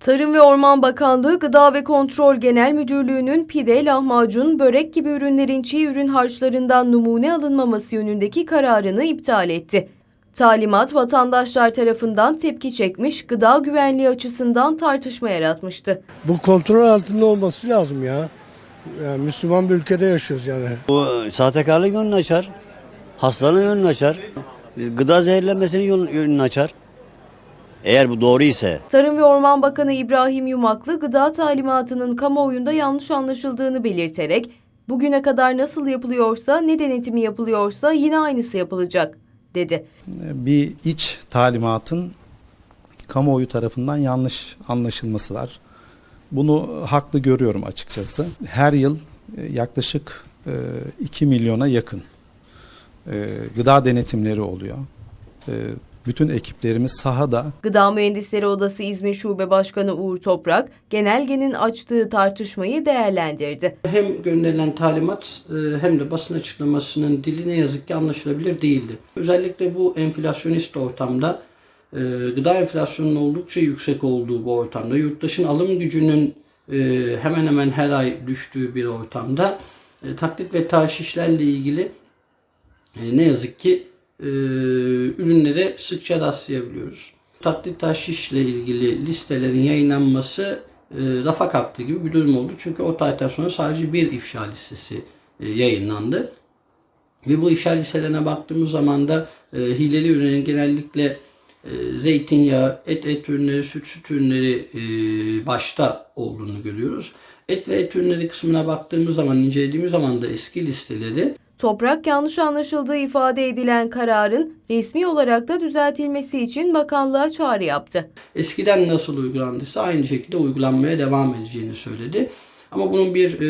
Tarım ve Orman Bakanlığı Gıda ve Kontrol Genel Müdürlüğü'nün pide, lahmacun, börek gibi ürünlerin çiğ ürün harçlarından numune alınmaması yönündeki kararını iptal etti. Talimat vatandaşlar tarafından tepki çekmiş, gıda güvenliği açısından tartışma yaratmıştı. Bu kontrol altında olması lazım ya. Yani Müslüman bir ülkede yaşıyoruz yani. Bu sahtekarlık yönünü açar. Hastanın yönünü açar. Gıda zehirlenmesinin yol- yönünü açar. Eğer bu doğru ise Tarım ve Orman Bakanı İbrahim Yumaklı gıda talimatının kamuoyunda yanlış anlaşıldığını belirterek bugüne kadar nasıl yapılıyorsa ne denetimi yapılıyorsa yine aynısı yapılacak dedi. bir iç talimatın kamuoyu tarafından yanlış anlaşılması var. Bunu haklı görüyorum açıkçası. Her yıl e, yaklaşık e, 2 milyona yakın e, gıda denetimleri oluyor. Bütün ekiplerimiz sahada Gıda Mühendisleri Odası İzmir Şube Başkanı Uğur Toprak, genelgenin açtığı tartışmayı değerlendirdi. Hem gönderilen talimat e, hem de basın açıklamasının dili ne yazık ki anlaşılabilir değildi. Özellikle bu enflasyonist ortamda e, gıda enflasyonunun oldukça yüksek olduğu bu ortamda yurttaşın alım gücünün e, hemen hemen her ay düştüğü bir ortamda taklit ve taşişlerle ilgili ne yazık ki e, ürünlere sıkça rastlayabiliyoruz. Taklit taşişle ilgili listelerin yayınlanması e, rafa kalktı gibi bir durum oldu. Çünkü o tarihten sonra sadece bir ifşa listesi e, yayınlandı. Ve bu ifşa listelerine baktığımız zaman da hileli ürünlerin genellikle zeytinyağı, et et ürünleri, süt süt ürünleri başta olduğunu görüyoruz. Et ve et ürünleri kısmına baktığımız zaman, incelediğimiz zaman da eski listeleri Toprak yanlış anlaşıldığı ifade edilen kararın resmi olarak da düzeltilmesi için bakanlığa çağrı yaptı. eskiden nasıl uygulandıysa aynı şekilde uygulanmaya devam edeceğini söyledi. Ama bunun bir e,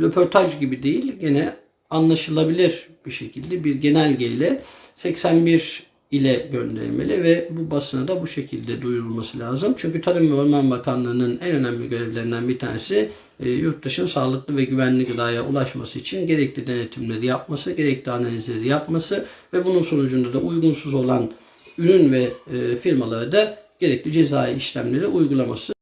röportaj gibi değil, gene anlaşılabilir bir şekilde bir genelgeyle 81 ile gönderilmeli ve bu basına da bu şekilde duyurulması lazım. Çünkü Tarım ve Orman Bakanlığı'nın en önemli görevlerinden bir tanesi e, yurttaşın sağlıklı ve güvenli gıdaya ulaşması için gerekli denetimleri yapması, gerekli analizleri yapması ve bunun sonucunda da uygunsuz olan ürün ve e, firmalara da gerekli cezai işlemleri uygulaması.